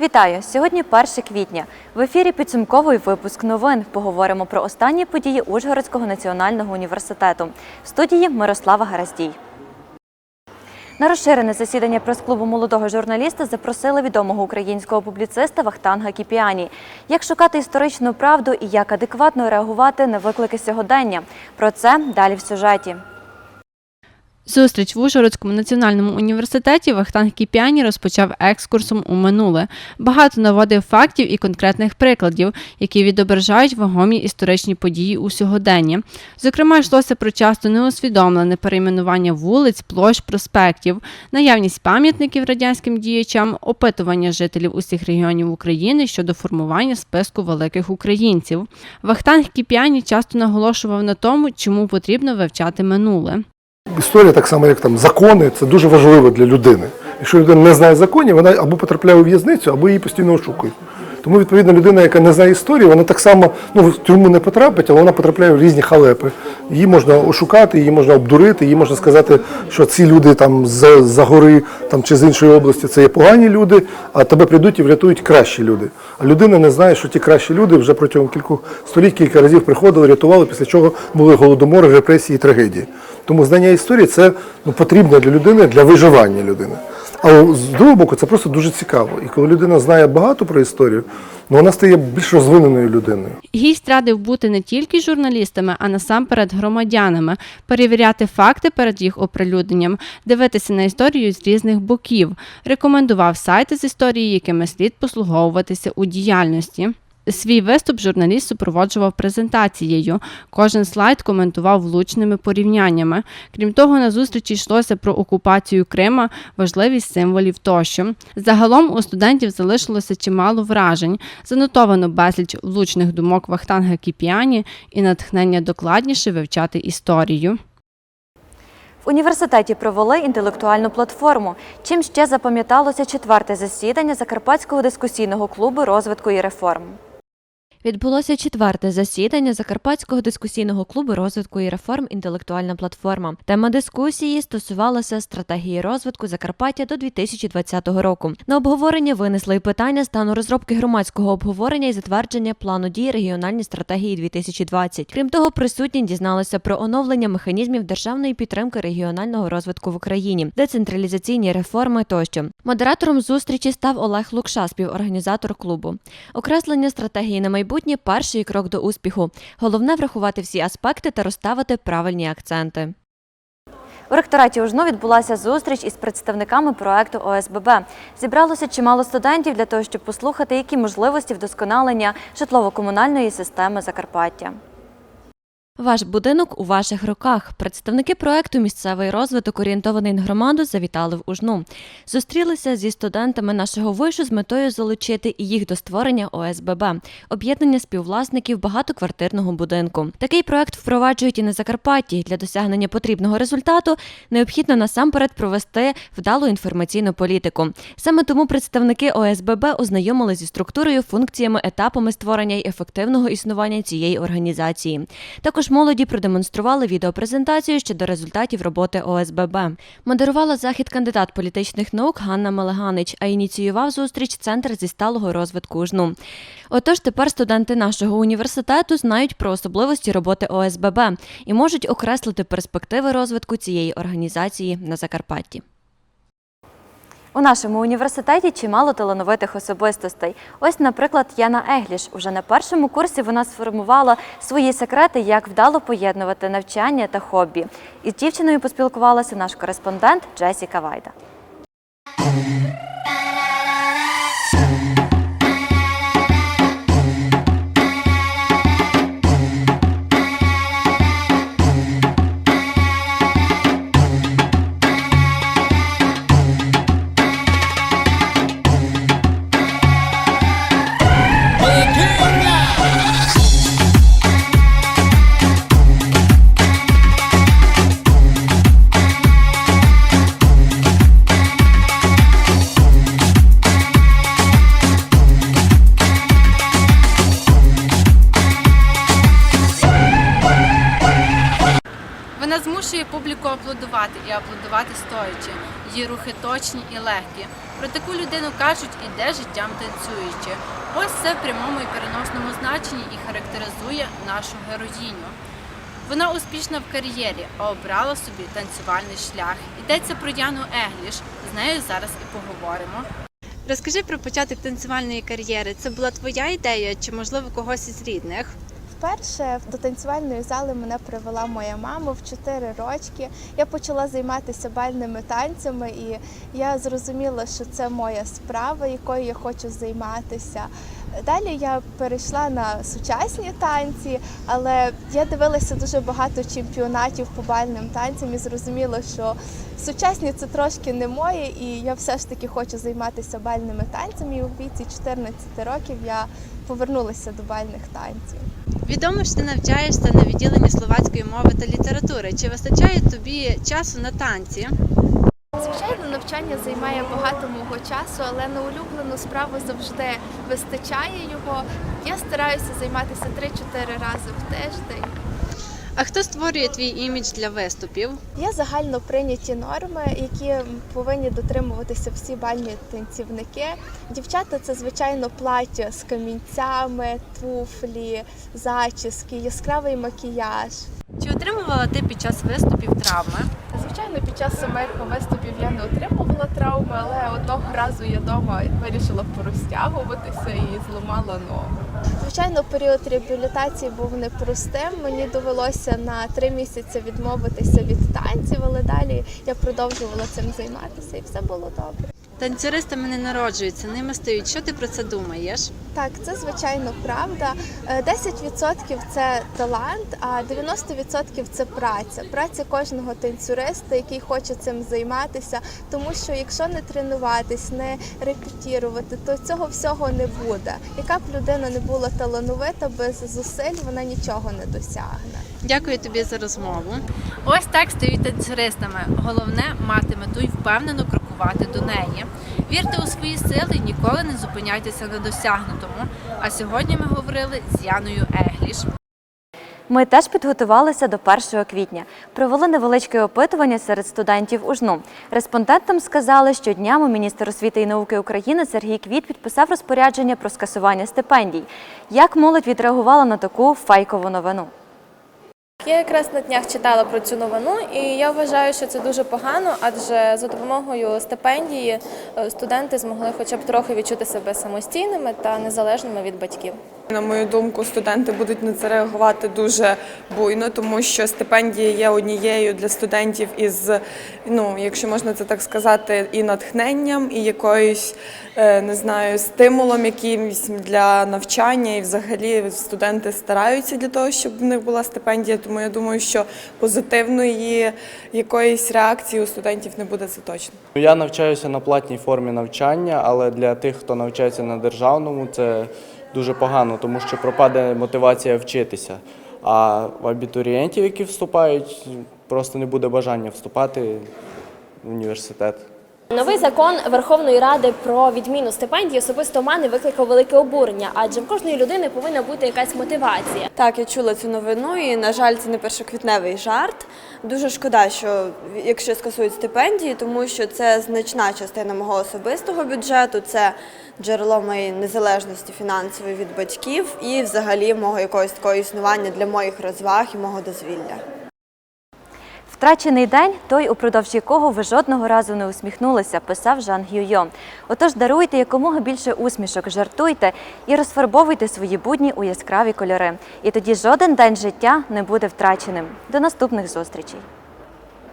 Вітаю! Сьогодні 1 квітня. В ефірі підсумковий випуск новин. Поговоримо про останні події Ужгородського національного університету. В студії Мирослава Гараздій. На розширене засідання прес-клубу молодого журналіста запросили відомого українського публіциста Вахтанга Кіпіані. Як шукати історичну правду і як адекватно реагувати на виклики сьогодення? Про це далі в сюжеті. Зустріч в Ужгородському національному університеті Вахтанг Кіпіані розпочав екскурсом у минуле. Багато наводив фактів і конкретних прикладів, які відображають вагомі історичні події у сьогоденні. Зокрема, йшлося про часто неусвідомлене перейменування вулиць, площ, проспектів, наявність пам'ятників радянським діячам, опитування жителів усіх регіонів України щодо формування списку великих українців. Вахтанг Кіпіані часто наголошував на тому, чому потрібно вивчати минуле. Історія, так само як там закони, це дуже важливо для людини. Якщо людина не знає законів, вона або потрапляє у в'язницю, або її постійно ошукують. Тому, відповідно, людина, яка не знає історії, вона так само ну, в тюрму не потрапить, але вона потрапляє в різні халепи. Її можна ошукати, її можна обдурити, її можна сказати, що ці люди там з за гори там, чи з іншої області це є погані люди, а тебе прийдуть і врятують кращі люди. А людина не знає, що ті кращі люди вже протягом кількох століть кілька разів приходили, рятували, після чого були голодомори, репресії і трагедії. Тому знання історії це ну, потрібно для людини, для виживання людини. А з другого боку, це просто дуже цікаво. І коли людина знає багато про історію, ну вона стає більш розвиненою людиною. Гість радив бути не тільки журналістами, а насамперед громадянами, перевіряти факти перед їх оприлюдненням, дивитися на історію з різних боків. Рекомендував сайти з історії, якими слід послуговуватися у діяльності. Свій виступ журналіст супроводжував презентацією. Кожен слайд коментував влучними порівняннями. Крім того, на зустрічі йшлося про окупацію Крима, важливість символів тощо. Загалом у студентів залишилося чимало вражень. Занотовано безліч влучних думок Вахтанга Кіпіані і натхнення докладніше вивчати історію. В університеті провели інтелектуальну платформу. Чим ще запам'яталося четверте засідання Закарпатського дискусійного клубу розвитку і реформ. Відбулося четверте засідання Закарпатського дискусійного клубу розвитку і реформ Інтелектуальна платформа. Тема дискусії стосувалася стратегії розвитку Закарпаття до 2020 року. На обговорення винесли й питання стану розробки громадського обговорення і затвердження плану дій регіональної стратегії 2020. Крім того, присутні дізналися про оновлення механізмів державної підтримки регіонального розвитку в Україні, децентралізаційні реформи тощо. Модератором зустрічі став Олег Лукша, співорганізатор клубу. Окреслення стратегії на майбутнє перший крок до успіху. Головне врахувати всі аспекти та розставити правильні акценти. У ректораті УЖНУ відбулася зустріч із представниками проекту ОСББ. Зібралося чимало студентів для того, щоб послухати, які можливості вдосконалення житлово-комунальної системи Закарпаття. Ваш будинок у ваших руках. Представники проекту Місцевий розвиток орієнтований на громаду завітали в Ужну. Зустрілися зі студентами нашого вишу з метою залучити і їх до створення ОСББ об'єднання співвласників багатоквартирного будинку. Такий проект впроваджують і на Закарпатті. Для досягнення потрібного результату необхідно насамперед провести вдалу інформаційну політику. Саме тому представники ОСББ ознайомили зі структурою, функціями, етапами створення і ефективного існування цієї організації. Також молоді продемонстрували відеопрезентацію щодо результатів роботи ОСББ. Модерувала захід кандидат політичних наук Ганна Мелеганич, а ініціював зустріч Центр зі сталого розвитку УЖНУ. Отож, тепер студенти нашого університету знають про особливості роботи ОСББ і можуть окреслити перспективи розвитку цієї організації на Закарпатті. У нашому університеті чимало талановитих особистостей. Ось, наприклад, Яна Егліш. Уже на першому курсі вона сформувала свої секрети, як вдало поєднувати навчання та хобі. Із дівчиною поспілкувалася наш кореспондент Джесіка Вайда. Змушує публіку аплодувати і аплодувати стоячи. Її рухи точні і легкі. Про таку людину кажуть іде життям танцюючи. Ось це в прямому і переносному значенні і характеризує нашу героїню. Вона успішна в кар'єрі, а обрала собі танцювальний шлях. Йдеться про Яну Егліш. З нею зараз і поговоримо. Розкажи про початок танцювальної кар'єри. Це була твоя ідея чи можливо когось із рідних? Вперше до танцювальної зали мене привела моя мама в 4 рочки. Я почала займатися бальними танцями, і я зрозуміла, що це моя справа, якою я хочу займатися. Далі я перейшла на сучасні танці, але я дивилася дуже багато чемпіонатів по бальним танцям і зрозуміла, що сучасні це трошки не моє, і я все ж таки хочу займатися бальними танцями. І у віці 14 років я повернулася до бальних танців. Відомо, що ти навчаєшся на відділенні словацької мови та літератури. Чи вистачає тобі часу на танці? Звичайно, навчання займає багато мого часу, але на улюблену справу завжди вистачає його. Я стараюся займатися 3-4 рази в тиждень. А хто створює твій імідж для виступів? Є загально прийняті норми, які повинні дотримуватися всі бальні танцівники. Дівчата це звичайно плаття з камінцями, туфлі, зачіски, яскравий макіяж. Чи отримувала ти під час виступів травми? Звичайно, під час самих виступів я не отримувала травми, але одного разу я вдома вирішила порозтягуватися і зламала ногу. Звичайно, період реабілітації був непростим. Мені довелося на три місяці відмовитися від танців, але далі я продовжувала цим займатися і все було добре. Танцюристами не народжуються, ними стають. Що ти про це думаєш? Так, це звичайно правда. Е, 10% це талант, а 90% це праця. Праця кожного танцюриста, який хоче цим займатися. Тому що якщо не тренуватись, не репетірувати, то цього всього не буде. Яка б людина не була талановита, без зусиль вона нічого не досягне. Дякую тобі за розмову. Ось так стають танцюристами. Головне мати мету і впевнено крокувати до неї. Вірте у свої сили ніколи не зупиняйтеся на досягнутому. А сьогодні ми говорили з Яною Егліш. Ми теж підготувалися до 1 квітня. Провели невеличке опитування серед студентів УЖНУ. Респондентам сказали, що днями міністр освіти і науки України Сергій Квіт підписав розпорядження про скасування стипендій. Як молодь відреагувала на таку фейкову новину? Я якраз на днях читала про цю новину, і я вважаю, що це дуже погано, адже за допомогою стипендії е, студенти змогли хоча б трохи відчути себе самостійними та незалежними від батьків. На мою думку, студенти будуть на це реагувати дуже буйно, тому що стипендія є однією для студентів із, ну, якщо можна це так сказати, і натхненням, і якоюсь е, не знаю, стимулом якимось для навчання. І взагалі студенти стараються для того, щоб в них була стипендія. Тому я думаю, що позитивної якоїсь реакції у студентів не буде це точно. Я навчаюся на платній формі навчання, але для тих, хто навчається на державному, це дуже погано, тому що пропаде мотивація вчитися. А в абітурієнтів, які вступають, просто не буде бажання вступати в університет. Новий закон Верховної Ради про відміну стипендій особисто мене викликав велике обурення, адже в кожної людини повинна бути якась мотивація. Так, я чула цю новину, і на жаль, це не першоквітневий жарт. Дуже шкода, що якщо скасують стипендії, тому що це значна частина мого особистого бюджету, це джерело моєї незалежності фінансової від батьків і взагалі мого якогось такого існування для моїх розваг і мого дозвілля. Втрачений день той, упродовж якого ви жодного разу не усміхнулися, писав Жан Гюйо. Отож, даруйте якомога більше усмішок, жартуйте і розфарбовуйте свої будні у яскраві кольори. І тоді жоден день життя не буде втраченим. До наступних зустрічей.